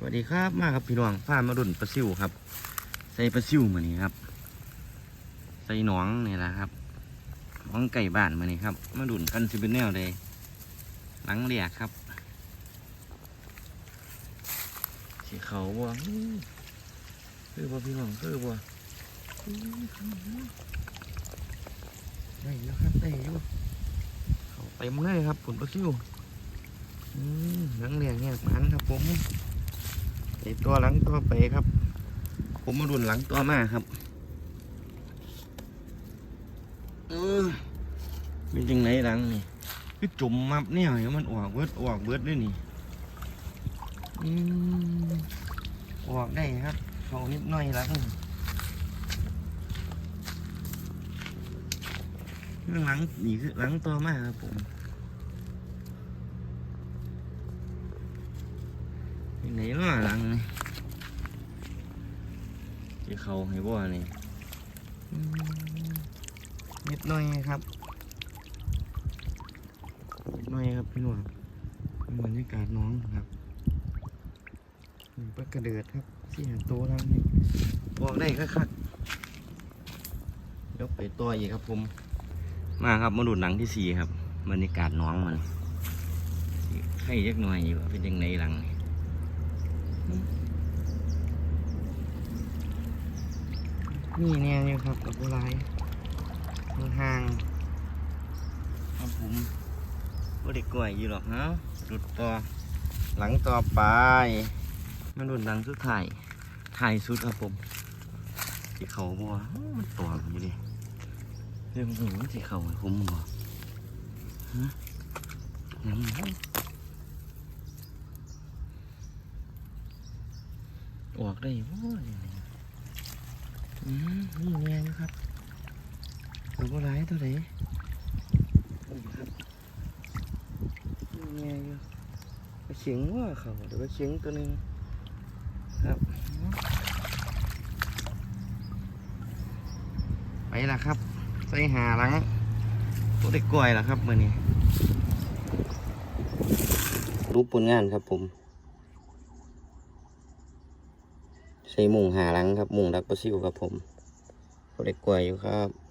สวัสดีครับมาครับพี่น้องพามาดุนปลาซิวครับ ใส่ปลาซิวมานี่ครับ ใส่หนองนี่แหละครับหนองไก่บ้านมานี่ครับ มาดุนกันซิเป็นแนวเลยหลังเรียกครับสีเขาบ่อื้อคือบ่พี่น้องคือบ่อื้อได้แล้วครับได้อยู่เขาเต็มเลยครับผลปลาซิวอืมหลังเรียกเนี่ยมันครับผม ไอตัวหลังตัวไปครับ ผมมาดุนหลังตัวมาครับเออเป็นจังไหนหลังนี่คือจุ่มมับเนี่ยเดี๋ยวมันออกเบิดออกเบิดด้วยนี่อืมอกได้ครับเขานิดหน่อยหลังหลังนี่คือหลังตัวมาครับผม เป็นไหนเนาะหลังนี่ที่เขาให้บ่นี่อืมนิดหน่อยครับนิดหน่อยครับพี่หนุ่มบรรยากาศน้องครับนี่ปลากระเดือดครับที่หาตัวทางนี้บอกได้ก็คักยกไปตัวอีกครับผม มาครับมาดูหลังที่สี่ครับบรรยากาศน้องมันสิไข่ยักหน่อยอยู่ว่าเป็นยังไงหลัง นี่นี่แนวอยู่ครับกับผู้ร้ายห่างครับผมก็เด็กกล้วยอยู่หรอกฮะหลุดต่อหลังต่อไปมาหลุดหลังสุดท้ายถ่ายสุดครับผมที่เขาบัวมันตัวอยู่ดิเรื่องหนูที่เขาห้ผมบัวฮะน้ำมันออกได้บ่ นี่ยอืมนี่แรงครับตัวก็ร้ายตัวไหนนี่ครับนี่แรงอยู่ไปเฉียงว่าเขาเดี๋ยวไปเฉียงตัวหนึ่งครับไปละครับใส่หาหลังตัวเด็กกล้วยละครับมื่อนี้รูปผลงานครับผมใส่มุงหาหลังครับมุงดักปลาซิวครับผม เล็กกล้วอยู่ครับ